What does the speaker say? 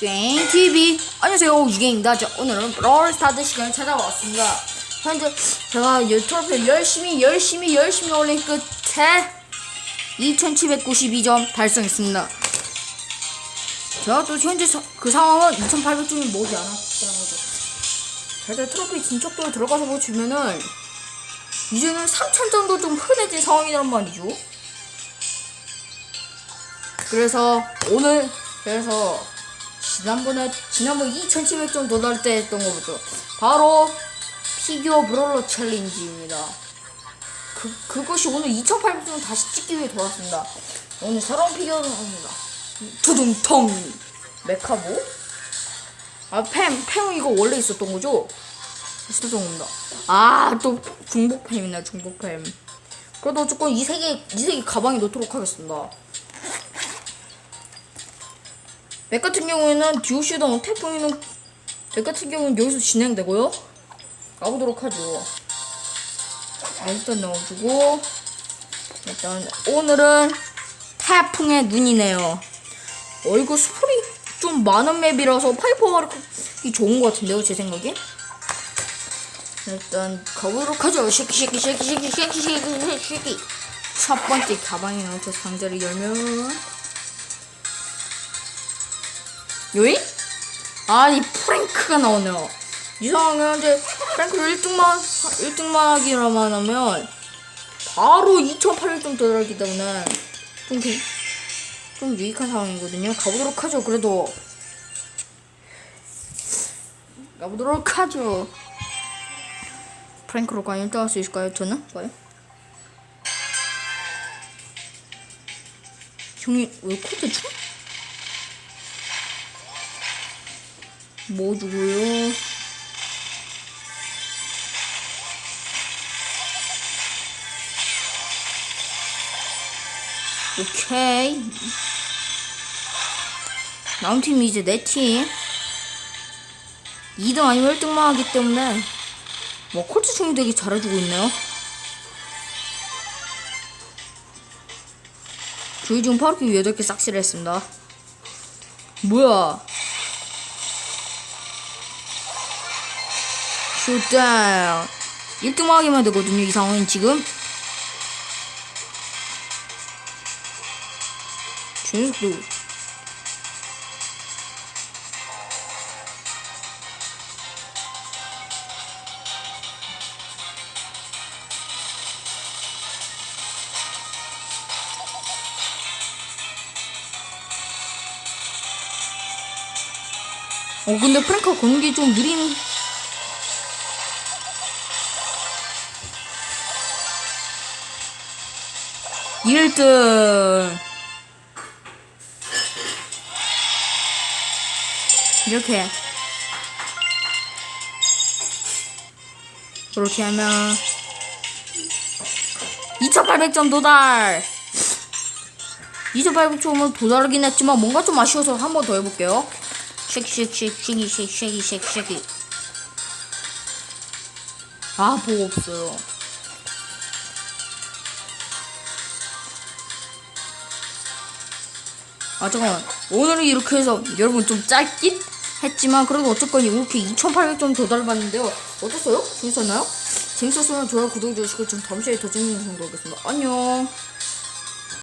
슈게임TV 안녕하세요. 유게입니다. 자, 오늘은 브롤스타드 시간을 찾아왔습니다. 현재 제가 유튜브에 열심히 열심히 열심히 올린 끝에 2792점 달성했습니다. 제가 또 현재 사- 그 상황은 2800점이 머지 않았다는 거죠. 제가 트로피 진척도에 들어가서 보시면은 이제는 3000 정도 좀 흔해진 상황이란 말이죠. 그래서 오늘 그래서 지난번에 지난번 2700점 도달 때 했던 거부터 바로 피규어 브롤러 챌린지입니다. 그 그것이 오늘 2800점 다시 찍기 위해 돌아왔습니다. 오늘 새로운 피규어를 합니다. 두둥텅 메카보. 아팸 팸 이거 원래 있었던 거죠? 있었던 겁니다. 아또 중복 팸이네 중복 팸. 그래도 어쨌건 이 세계 이 세계 가방에 넣도록 하겠습니다. 맥 같은 경우에는 디오시동 태풍이는 맥 같은 경우는 여기서 진행되고요. 가보도록 하죠. 아, 일단 넣어주고 일단 오늘은 태풍의 눈이네요. 어 이거 스프링 좀 많은 맵이라서 파이퍼워크이 좋은 것 같은데요 제 생각에 일단 가보도록 하죠 쉐키 쉐키 쉐키 쉐키 쉐키 쉐키 쉐키 첫 번째 가방에 넣어서 상자를 열면 요이? 아니 프랭크가 나오네요. 이상하게 이제 프랭크를 1등만 1등만 하기로만 하면 바로 2,800점 도달하기 때문에 좀, 그- 좀 유익한 상황이거든요. 가보도록 하죠. 그래도 가보도록 하죠. 프랭크로 과연 1등 할수 있을까요? 저는? 과연? 형이 왜 코드 줘? 뭐 주고요? 오케이. 다음 팀이 이제 내 팀. 2등 아니면 1등만 하기 때문에 뭐 콜트 중이 되게 잘해주고 있네요. 저희 지금 바로 8개 싹쓸이 했습니다. 뭐야? 슛다운 1등만 하기만 되거든요 이 상황은 지금. 준속도. 어 근데 프랭크가 거는 게 좀 느린 1등 이렇게. 이렇게 하면 2800점 도달. 2800점은 도달하긴 했지만 뭔가 좀 아쉬워서 한 번 더 해볼게요. 쉑쉑쉑쉑이 쉑쉑이 쉑쉑이 아 보고 없어요. 아 잠깐만 오늘은 이렇게 해서 여러분 좀 짧긴 했지만 그래도 어쨌건 이렇게 2800점 도달받는데요 어땠어요? 재밌었나요? 재밌었으면 좋아요 구독해주시고 좀 다음 시간에 더 재밌는 영상 보겠습니다 안녕